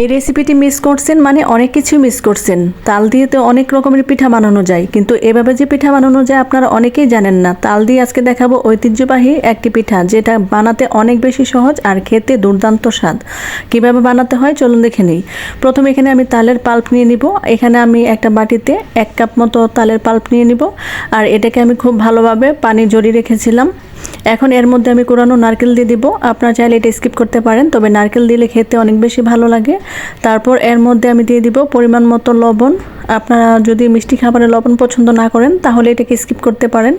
এই রেসিপিটি মিস করছেন মানে অনেক কিছু মিস করছেন। তাল দিয়ে তো অনেক রকমের পিঠা বানানো যায়, কিন্তু এভাবে যে পিঠা বানানো যায় আপনারা অনেকেই জানেন না। তাল দিয়ে আজকে দেখাবো ঐতিহ্যবাহী একটি পিঠা, যেটা বানাতে অনেক বেশি সহজ আর খেতে দুর্দান্ত স্বাদ। কীভাবে বানাতে হয় চলুন দেখে নিই। প্রথমে এখানে আমি তালের পাল্প নিয়ে নিব। এখানে আমি একটা বাটিতে এক কাপ মতো তালের পাল্প নিয়ে নিব। আর এটাকে আমি খুব ভালোভাবে পানি জড়িয়ে রেখেছিলাম। এখন এর মধ্যে আমি কোরানো নারকেল দিয়ে দিব। আপনার চাইলে এটা স্কিপ করতে পারেন, তবে নারকেল দিলে খেতে অনেক বেশি ভালো লাগে। তারপর এর মধ্যে আমি দিয়ে দিব পরিমাণ মতো লবণ। আপনারা যদি মিষ্টি খাবারে লবণ পছন্দ না করেন, তাহলে এটাকে স্কিপ করতে পারেন।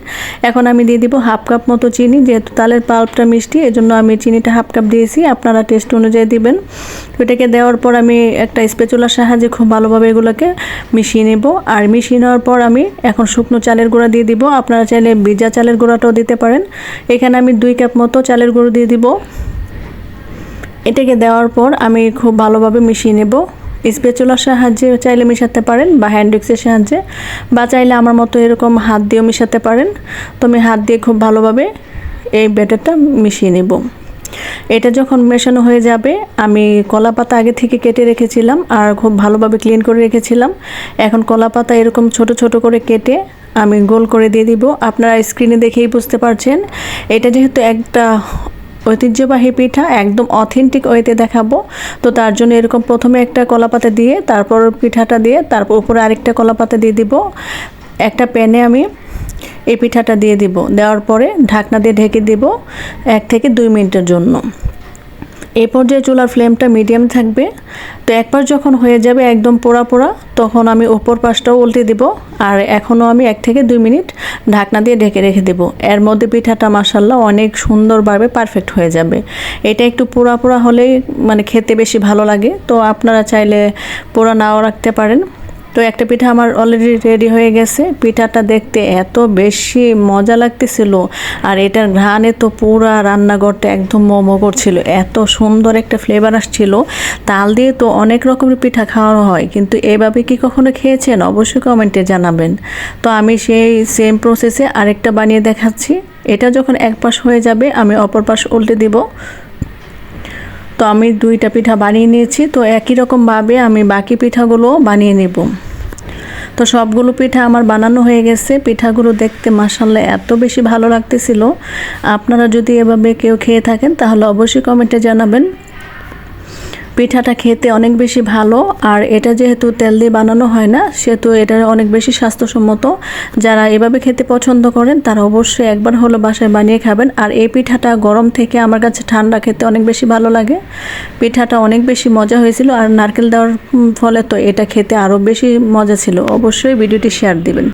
এখন আমি দিয়ে দিব হাফ কাপ মতো চিনি, যেহেতু তালের পাল্পটা মিষ্টি, এজন্য আমি চিনিটা হাফ কাপ দিয়েছি। আপনারা টেস্ট অনুযায়ী দিবেন। এটাকে দেওয়ার পর আমি একটা স্পেচুলার সাহায্যে খুব ভালোভাবে এগুলোকে মিশিয়ে নেব। আর মিশিয়ে নেওয়ার পর আমি এখন শুকনো চালের গুঁড়া দিয়ে দিব। আপনারা চাইলে ভিজা চালের গুঁড়াটাও দিতে পারেন। এখানে আমি দুই কাপ মতো চালের গুঁড়ো দিয়ে দিব। এটাকে দেওয়ার পর আমি খুব ভালোভাবে মিশিয়ে নেব। স্পেচুলার সাহায্যে চাইলে মিশাতে পারেন বা হ্যান্ড উইক্সের সাহায্যে, বা চাইলে আমার মতো এরকম হাত দিয়েও মিশাতে পারেন। তো আমি হাত দিয়ে খুব ভালোভাবে এই ব্যাটারটা মিশিয়ে নেব। এটা যখন মেশানো হয়ে যাবে, আমি কলা পাতা আগে থেকে কেটে রেখেছিলাম আর খুব ভালোভাবে ক্লিন করে রেখেছিলাম। এখন কলা পাতা এরকম ছোট ছোট করে কেটে আমি গোল করে দিয়ে দিব। আপনারা স্ক্রিনে দেখেই বুঝতে পারছেন। এটা যেহেতু একটা ঐতিহ্যবাহী পিঠা একদম অথেন্টিক ওয়েতে দেখাবো। তো তার জন্য এরকম প্রথমে একটা কলাপাতা দিয়ে, তারপর পিঠাটা দিয়ে, তারপর উপরে আরেকটা কলাপাতা দিয়ে দিব। একটা প্যানে আমি এই পিঠাটা দিয়ে দিব। দেওয়ার পরে ঢাকনা দিয়ে ঢেকে দিব এক থেকে দুই মিনিটের জন্য। এই পর্যায়ে চুলার ফ্লেমটা মিডিয়াম থাকবে। তো একবার যখন হয়ে যাবে একদম পোড়া পোড়া, তখন আমি ওপর পাশটাও উল্টে দিব। আর এখনও আমি এক থেকে দুই মিনিট ঢাকনা দিয়ে ঢেকে রেখে দেব। এর মধ্যে পিঠাটা মাসাল্লাহ অনেক সুন্দরভাবে পারফেক্ট হয়ে যাবে। এটা একটু পোড়া পোড়া হলেই মানে খেতে বেশি ভালো লাগে। তো আপনারা চাইলে পোড়া নাও রাখতে পারেন। তো একটা পিঠা আমার অলরেডি রেডি হয়ে গেছে। পিঠাটা দেখতে এত বেশি মজা লাগতেছিল। আর এটার ঘ্রাণে তো পুরা রান্নাঘরটা একদম মোমো করছিল। এত সুন্দর একটা ফ্লেভার আসছিল। তাল দিয়ে তো অনেক রকমের পিঠা খাওয়া হয়। কিন্তু এভাবে কি কখনো খেয়েছেন? অবশ্যই কমেন্টে জানাবেন। তো আমি সেই সেম প্রসেসে আরেকটা বানিয়ে দেখাচ্ছি। এটা যখন এক পাশ হয়ে যাবে, আমি অপর পাশ উল্টে দিব। তো আমি দুইটা পিঠা বানিয়ে নিয়েছি। তো একই রকমভাবে আমি বাকি পিঠাগুলো বানিয়ে নেব। তো সবগুলো পিঠা আমার বানানো হয়ে গেছে। পিঠাগুলো দেখতে মাসাল্লাহ এত বেশি ভালো লাগতেছিল। আপনারা যদি এভাবে কেউ খেয়ে থাকেন, তাহলে অবশ্যই কমেন্টে জানাবেন। পিঠাটা খেতে অনেক বেশি ভালো, আর এটা যেহেতু তেল দিয়ে বানানো হয় না, সেহেতু এটা অনেক বেশি স্বাস্থ্যসম্মত। যারা এভাবে খেতে পছন্দ করেন, তারা অবশ্যই একবার হলো বাসায় বানিয়ে খাবেন। আর এই পিঠাটা গরম থেকে আমার কাছে ঠান্ডা খেতে অনেক বেশি ভালো লাগে। পিঠাটা অনেক বেশি মজা হয়েছিল, আর নারকেল দেওয়ার ফলে তো এটা খেতে আরও বেশি মজা ছিল। অবশ্যই ভিডিওটি শেয়ার দিবেন।